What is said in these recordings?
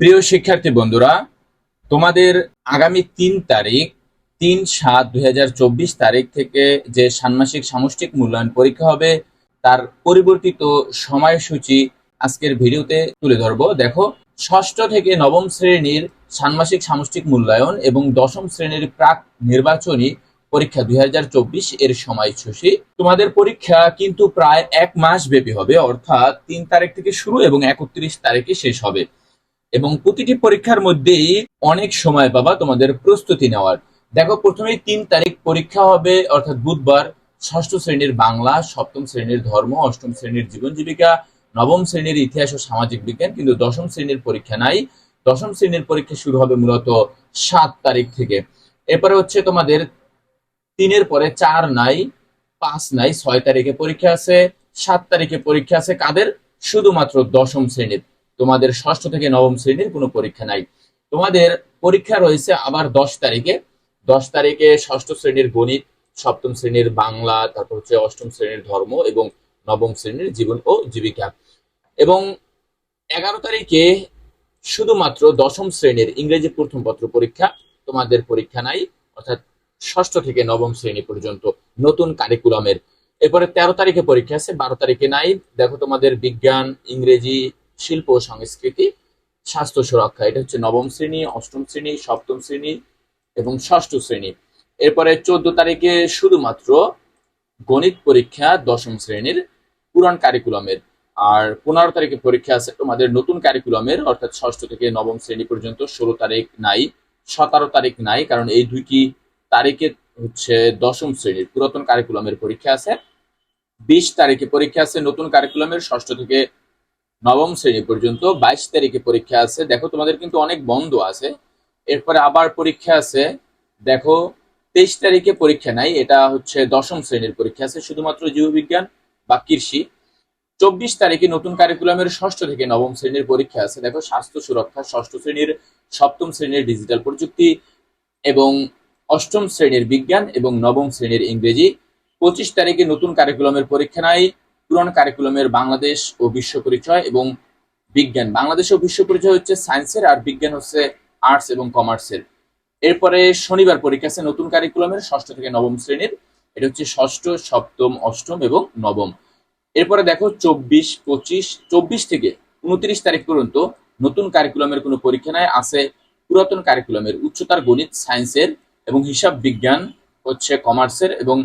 প্রিয় শিক্ষার্থী বন্ধুরা, তোমাদের আগামী তিন তারিখ, তিন সাত দুই তারিখ থেকে যে ষান্মাসিক সামষ্টিক মূল্যায়ন পরীক্ষা হবে, তার পরিবর্তিত সময়সূচি আজকের ভিডিওতে তুলে ধরবো। দেখো, ষষ্ঠ থেকে নবম শ্রেণির ষান্মাসিক সামষ্টিক মূল্যায়ন এবং দশম শ্রেণির প্রাক নির্বাচনী পরীক্ষা দুই হাজার চব্বিশ এর সময়সূচি। তোমাদের পরীক্ষা কিন্তু প্রায় এক মাস ব্যাপী হবে, অর্থাৎ তিন তারিখ থেকে শুরু এবং একত্রিশ তারিখে শেষ হবে। এবং প্রতিটি পরীক্ষার মধ্যেই অনেক সময় পাবা তোমাদের প্রস্তুতি নেওয়ার। দেখো, প্রথমেই তিন তারিখ পরীক্ষা হবে, অর্থাৎ বুধবার, ষষ্ঠ শ্রেণির বাংলা, সপ্তম শ্রেণির ধর্ম, অষ্টম শ্রেণির জীবন জীবিকা, নবম শ্রেণির ইতিহাস ও সামাজিক বিজ্ঞান, কিন্তু দশম শ্রেণির পরীক্ষা নাই। দশম শ্রেণির পরীক্ষা শুরু হবে মূলত সাত তারিখ থেকে। এরপরে হচ্ছে তোমাদের তিনের পরে চার নাই, পাঁচ নাই, ছয় তারিখে পরীক্ষা আছে, সাত তারিখে পরীক্ষা আছে কাদের? শুধুমাত্র দশম শ্রেণির। তোমাদের ষষ্ঠ থেকে নবম শ্রেণির কোনো পরীক্ষা নাই। তোমাদের পরীক্ষা রয়েছে আবার দশ তারিখে। দশ তারিখে ষষ্ঠ শ্রেণির গণিত, সপ্তম শ্রেণির বাংলা, তারপর হচ্ছে অষ্টম শ্রেণির ধর্ম এবং নবম শ্রেণির জীবন ও জীবিকা। এবং এগারো তারিখে শুধুমাত্র দশম শ্রেণির ইংরেজি প্রথম পত্র পরীক্ষা। তোমাদের পরীক্ষা নাই, অর্থাৎ ষষ্ঠ থেকে নবম শ্রেণি পর্যন্ত নতুন কারিকুলামের এরপরে তেরো তারিখে পরীক্ষা আছে, বারো তারিখে নাই। দেখো তোমাদের বিজ্ঞান, ইংরেজি শিল্প ও সংস্কৃতি, স্বাস্থ্য সুরক্ষা, এটা হচ্ছে নবম শ্রেণি, অষ্টম শ্রেণি, সপ্তম শ্রেণি এবং ষষ্ঠ শ্রেণি। এরপরে চোদ্দ তারিখে শুধুমাত্র গণিত পরীক্ষা দশম শ্রেণির পুরান কারিকুলামের আর পনেরো তারিখে পরীক্ষা আছে তোমাদের নতুন কারিকুলামের অর্থাৎ ষষ্ঠ থেকে নবম শ্রেণি পর্যন্ত ষোলো তারিখ নাই, সতেরো তারিখ নাই, কারণ এই দুইটি তারিখে হচ্ছে দশম শ্রেণির পুরাতন কারিকুলামের পরীক্ষা আছে। বিশ তারিখে পরীক্ষা আছে নতুন কারিকুলামের ষষ্ঠ থেকে নবম শ্রেণি পর্যন্ত বাইশ তারিখে পরীক্ষা আছে। দেখো, তোমাদের কিন্তু অনেক বন্ধ আছে। এরপরে আবার পরীক্ষা আছে। দেখো, তেইশ তারিখে পরীক্ষা নাই, এটা হচ্ছে দশম শ্রেণির পরীক্ষা আছে, শুধুমাত্র জীববিজ্ঞান বা কৃষি। চব্বিশ তারিখে নতুন কারিকুলামের ষষ্ঠ থেকে নবম শ্রেণির পরীক্ষা আছে। দেখো, স্বাস্থ্য সুরক্ষা, ষষ্ঠ শ্রেণির, সপ্তম শ্রেণির ডিজিটাল প্রযুক্তি এবং অষ্টম শ্রেণির বিজ্ঞান এবং নবম শ্রেণির ইংরেজি। পঁচিশ তারিখে নতুন কারিকুলামের পরীক্ষা নাই। পুরান কারিকুলামের বাংলাদেশ ও বিশ্ব পরিচয় এবং বিজ্ঞান। বাংলাদেশ ও বিশ্ব পরিচয় হচ্ছে সায়েন্সের আর বিজ্ঞান হচ্ছে আর্টস এবং কমার্সের এরপরে শনিবার পরীক্ষা আছে নতুন কারিকুলামের ষষ্ঠ থেকে নবম শ্রেণির। এটা হচ্ছে ষষ্ঠ, সপ্তম, অষ্টম এবং নবম। এরপরে দেখো চব্বিশ, পঁচিশ, চব্বিশ থেকে উনত্রিশ তারিখ পর্যন্ত নতুন কারিকুলামের কোনো পরীক্ষা নাই, আছে পুরাতন কারিকুলামের উচ্চতার গণিত সায়েন্সের এবং হিসাব বিজ্ঞান হচ্ছে কমার্সের এবং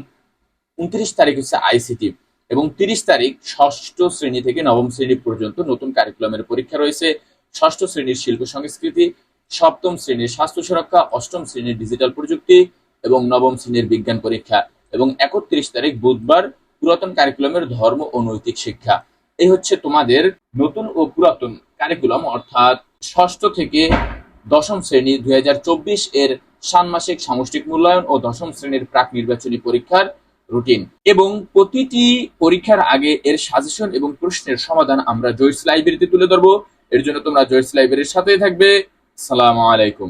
উনত্রিশ তারিখ হচ্ছে আইসিটি এবং তিরিশ তারিখ ষষ্ঠ শ্রেণি থেকে নবম শ্রেণি পর্যন্ত নতুন কারিকুলামের পরীক্ষা রয়েছে। ষষ্ঠ শ্রেণির শিল্প সংস্কৃতি, সপ্তম শ্রেণির স্বাস্থ্য সুরক্ষা, অষ্টম শ্রেণির ডিজিটাল প্রযুক্তি এবং নবম শ্রেণির বিজ্ঞান পরীক্ষা এবং একত্রিশ তারিখ বুধবার পুরাতন কারিকুলামের ধর্ম ও নৈতিক শিক্ষা। এই হচ্ছে তোমাদের নতুন ও পুরাতন কারিকুলাম অর্থাৎ ষষ্ঠ থেকে দশম শ্রেণি দুই এর ষান্মাসিক সামষ্টিক মূল্যায়ন ও দশম শ্রেণির প্রাক নির্বাচনী পরীক্ষার রুটিন এবং প্রতিটি পরীক্ষার আগে এর সাজেশন এবং প্রশ্নের সমাধান আমরা জয়স লাইব্রেরিতে তুলে ধরবো। এর জন্য তোমরা জয়স লাইব্রেরির সাথেই থাকবে। সালাম আলাইকুম।